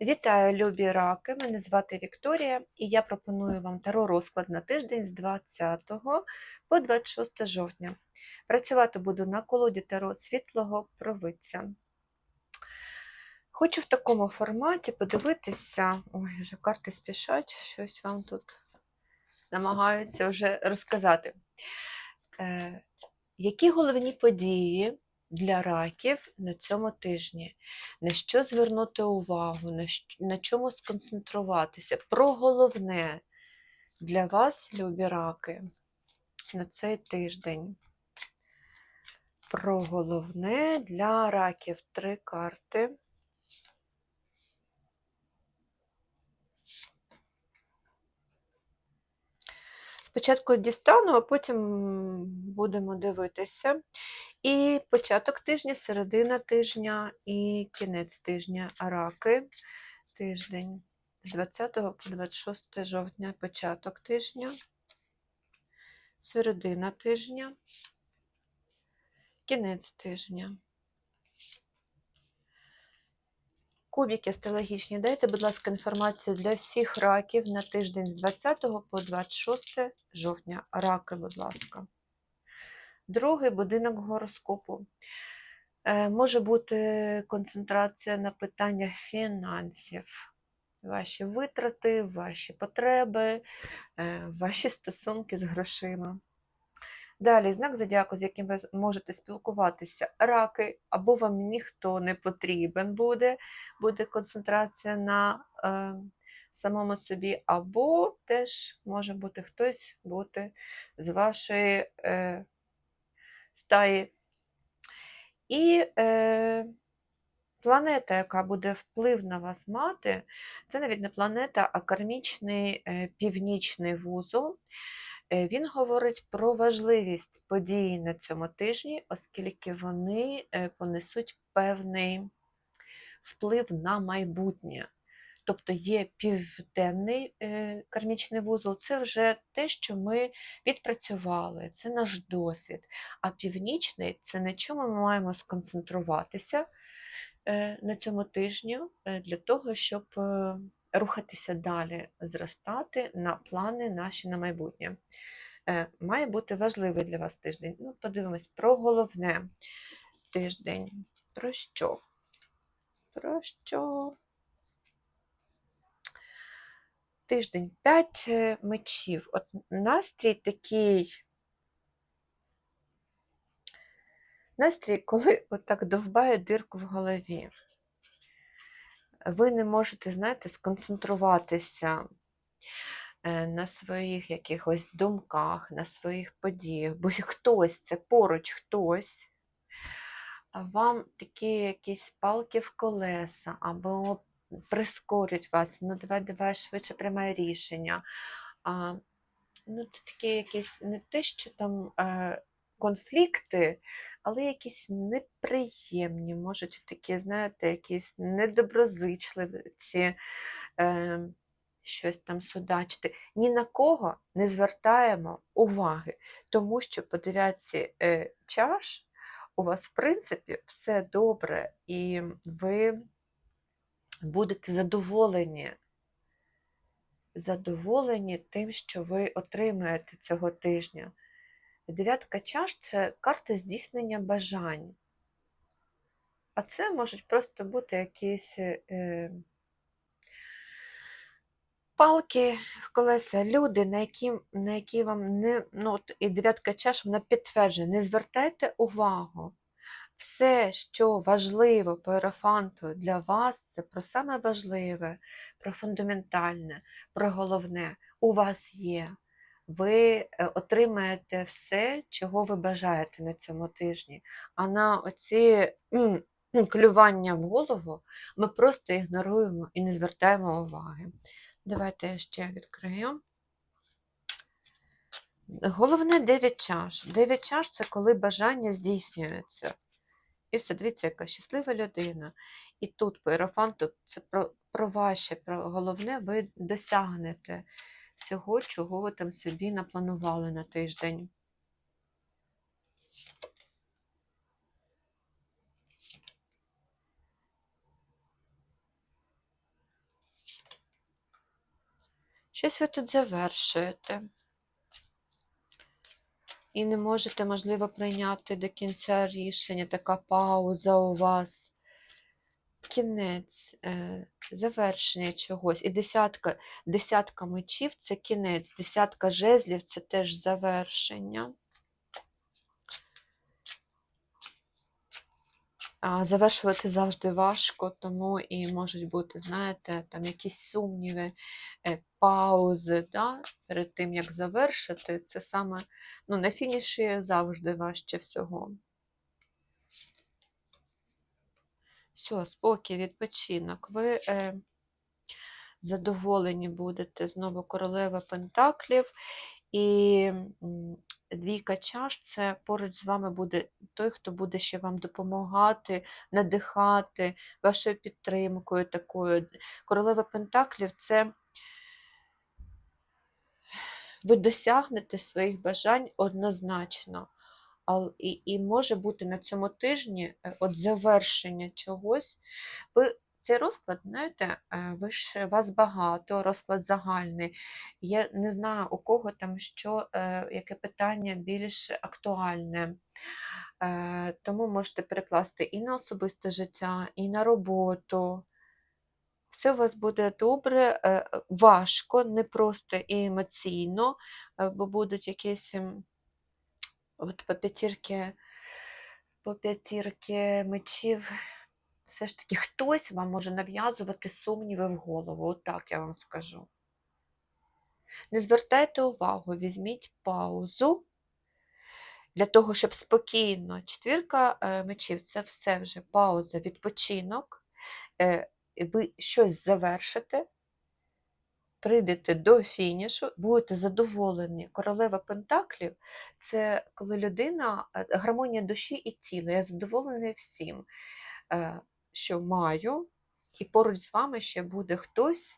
Вітаю, любі раки! Мене звати Вікторія, і я пропоную вам таро розклад на тиждень з 20 по 26 жовтня. Працювати буду на колоді таро світлого провидця. Хочу в такому форматі подивитися. Ой, вже карти спішать, щось вам тут намагаються вже розказати. Е, які головні події для раків на цьому тижні? На що звернути увагу, на, що, на чому сконцентруватися? Про головне для вас, любі раки, на цей тиждень. Про головне для раків три карти. Спочатку дістану, а потім будемо дивитися. І початок тижня, середина тижня і кінець тижня раки. Тиждень з 20 по 26 жовтня початок тижня, середина тижня, кінець тижня. Кубики астрологічні, дайте, будь ласка, інформацію для всіх раків на тиждень з 20 по 26 жовтня. Раки, будь ласка. Другий будинок гороскопу. Е, Може бути концентрація на питаннях фінансів, ваші витрати, ваші потреби, е, ваші стосунки з грошима. Далі, знак зодіаку, з яким ви можете спілкуватися, раки, або вам ніхто не потрібен буде, буде концентрація на е, самому собі, або теж може бути хтось бути з вашої е, стаї. І е, планета, яка буде вплив на вас мати, це навіть не планета, а кармічний е, північний вузол. Е, Він говорить про важливість подій на цьому тижні, оскільки вони е, понесуть певний вплив на майбутнє. Тобто є південний е, кармічний вузол, це вже те, що ми відпрацювали, це наш досвід. А північний це на чому ми маємо сконцентруватися на цьому тижні е, для того, щоб рухатися далі, зростати на плани наші на майбутнє. Е, Має бути важливий для вас тиждень. Ну, подивимось про головне тиждень. Про що? Про що? Тиждень 5 мечів. От настрій такий. Настрій, коли отак довбає дирку в голові. Ви не можете, знаєте, сконцентруватися е, на своїх якихось думках, на своїх подіях, бо хтось, це поруч хтось, вам такі якісь палки в колеса, або прискорять вас, ну давай, давай швидше приймай рішення. А, ну, це такі якісь не те, що там е, конфлікти, але якісь неприємні, можуть такі, знаєте, якісь недоброзичливі, е, щось там судачити. Ні на кого не звертаємо уваги, тому що по дев'ятці е, чаш у вас, в принципі, все добре, і ви будете задоволені. Задоволені тим, що ви отримаєте цього тижня. Дев'ятка чаш це карта здійснення бажань. А це можуть просто бути якісь е, палки в колеса, люди, на які, на які вам не. Ну, і дев'ятка чаш вона підтверджує, не звертайте увагу. Все, що важливо по ерофанту для вас, це про саме важливе, про фундаментальне, про головне у вас є. Ви е, отримаєте все, чого ви бажаєте на цьому тижні. А на оці клювання в голову ми просто ігноруємо і не звертаємо уваги. Давайте я ще відкрию. Головне 9 чаш. 9 чаш це коли бажання здійснюється. І все, дивіться, яка щаслива людина. І тут по ерофанту це про, про ваше, про головне, ви досягнете всього, чого ви там собі напланували на тиждень. Щось ви тут завершуєте. І не можете, можливо, прийняти до кінця рішення, така пауза у вас. Кінець, е, завершення чогось. І десятка, десятка мечів це кінець, десятка жезлів це теж завершення. А завершувати завжди важко, тому і можуть бути, знаєте, там якісь сумніви, е, паузи, да? перед тим, як завершити, це саме ну, на фініші завжди важче всього. Все, спокій, відпочинок. Ви е, задоволені будете знову королева Пентаклів. І двійка чаш це поруч з вами буде той, хто буде ще вам допомагати, надихати вашою підтримкою такою. Королева Пентаклів це ви досягнете своїх бажань однозначно. І, і може бути на цьому тижні е, от завершення чогось. Ви цей розклад, знаєте, е, ви ж вас багато, розклад загальний. Я не знаю, у кого там що, е, яке питання більш актуальне. Тому можете перекласти і на особисте життя, і на роботу. Все у вас буде добре, важко, не просто і емоційно, бо будуть якісь от по п'ятірки, по п'ятірки мечів. Все ж таки хтось вам може нав'язувати сумніви в голову, отак я вам скажу. Не звертайте увагу, візьміть паузу для того, щоб спокійно. Четвірка е, мечів це все вже пауза, відпочинок. Е, Ви щось завершите, прийдете до фінішу, будете задоволені. Королева Пентаклів це коли людина, е, гармонія душі і тіла. Я задоволений всім, е, що маю, і поруч з вами ще буде хтось,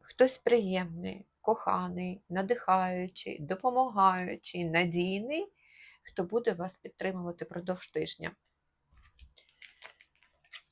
хтось приємний, коханий, надихаючий, допомагаючий, надійний, хто буде вас підтримувати продовж тижня.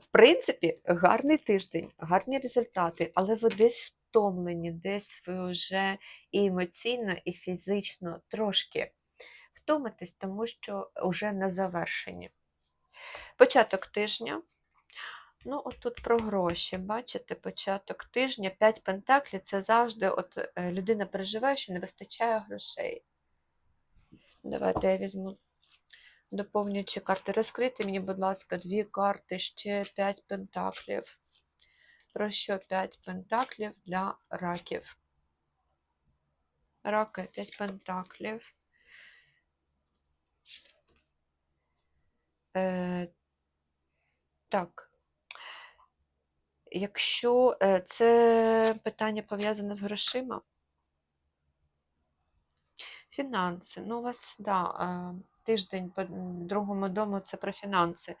В принципі, гарний тиждень, гарні результати, але ви десь втомлені, десь ви вже і емоційно, і фізично трошки втомитесь, тому що вже на завершенні. Початок тижня. Ну, от про гроші. Бачите, початок тижня, 5 пентаклів це завжди от е, людина переживає, що не вистачає грошей. Давайте я візьму доповнюючи карти. Розкрийте мені, будь ласка, дві карти, ще 5 пентаклів. Про що 5 пентаклів для раків? Раки 5 пентаклів. Е, так. Якщо е, це питання пов'язане з грошима, фінанси. Ну, у вас, да, е, тиждень по другому дому це про фінанси.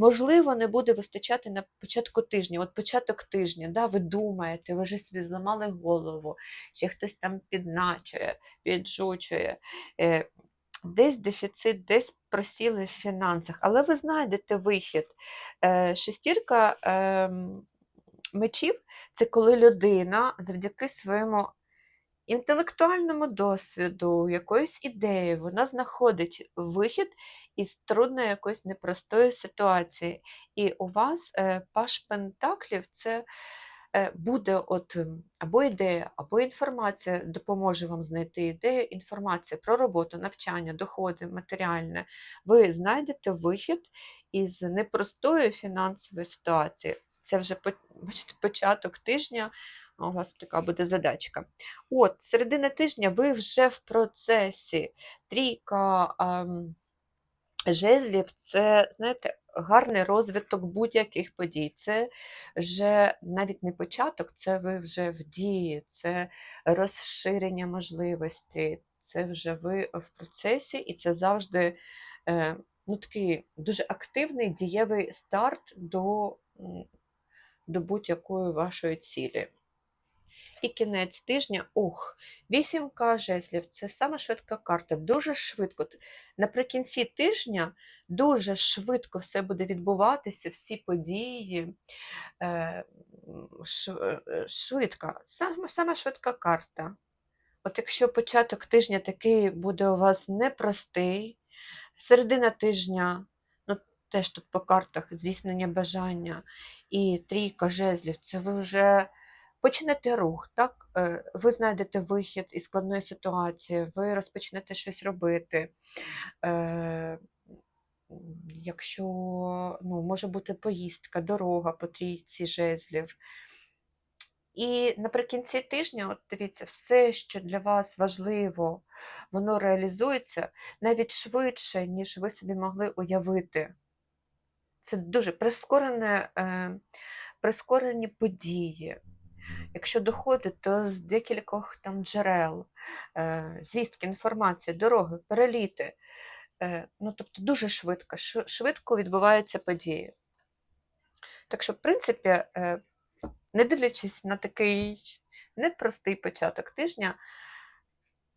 Можливо, не буде вистачати на початку тижня. От початок тижня, да, ви думаєте, ви вже собі зламали голову, ще хтось там підначує, піджучує. Е, Десь дефіцит, десь просіли в фінансах, але ви знайдете вихід. Е, Шестірка ем, мечів це коли людина завдяки своєму інтелектуальному досвіду, якоюсь ідеєю, вона знаходить вихід із трудної якоїсь непростої ситуації. І у вас е, паш пентаклів це е, буде от або ідея, або інформація допоможе вам знайти ідею, інформація про роботу, навчання, доходи, матеріальне. Ви знайдете вихід із непростої фінансової ситуації. Це вже бачите, початок тижня. У вас така буде задачка. От, середина тижня ви вже в процесі. Трійка ем, жезлів це, знаєте, гарний розвиток будь-яких подій. Це вже навіть не початок, це ви вже в дії, це розширення можливостей, це вже ви в процесі, і це завжди е, ну, такий дуже активний дієвий старт до, до будь-якої вашої цілі. І кінець тижня, ух, вісімка жезлів це саме швидка карта. Дуже швидко. Наприкінці тижня дуже швидко все буде відбуватися, всі події. Е, е, швидка, саме, саме швидка карта. От якщо початок тижня такий буде у вас непростий, середина тижня, ну теж тут по картах здійснення бажання і трійка жезлів, це ви вже почнете рух, так? Е, Ви знайдете вихід із складної ситуації, ви розпочнете щось робити. Е, Якщо ну, може бути поїздка, дорога по трійці жезлів. І наприкінці тижня, от дивіться, все, що для вас важливо, воно реалізується навіть швидше, ніж ви собі могли уявити. Це дуже прискорене, е, прискорені події. Якщо доходить, то з декількох там джерел, е, звістки, інформація, дороги, переліти. Е, ну, тобто дуже швидко, швидко відбуваються події. Так що, в принципі, е, не дивлячись на такий непростий початок тижня,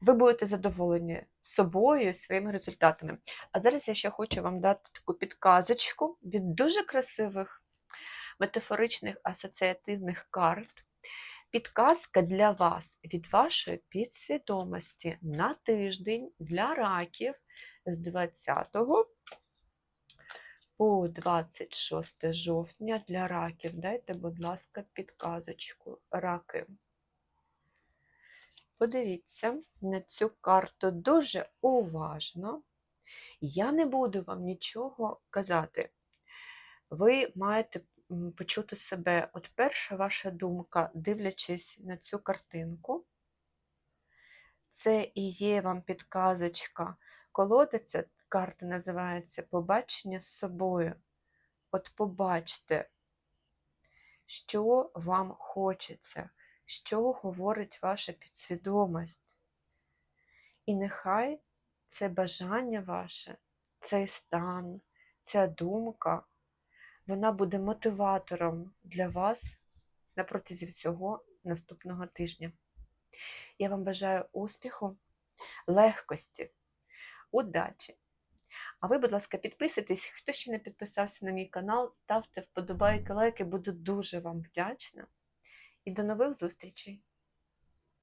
ви будете задоволені собою, своїми результатами. А зараз я ще хочу вам дати таку підказочку від дуже красивих метафоричних асоціативних карт. Підказка для вас від вашої підсвідомості на тиждень для раків з 20 по 26 жовтня для раків. Дайте, будь ласка, підказочку. Раки. Подивіться на цю карту дуже уважно. Я не буду вам нічого казати. Ви маєте почути себе. От перша ваша думка, дивлячись на цю картинку, це і є вам підказочка. Колода ця карта називається Побачення з собою. От побачте, що вам хочеться, що говорить ваша підсвідомість. І нехай це бажання ваше, цей стан, ця думка, вона буде мотиватором для вас на протязі всього наступного тижня. Я вам бажаю успіху, легкості, удачі. А ви, будь ласка, підписуйтесь, хто ще не підписався на мій канал, ставте вподобайки, лайки, буду дуже вам вдячна. І до нових зустрічей!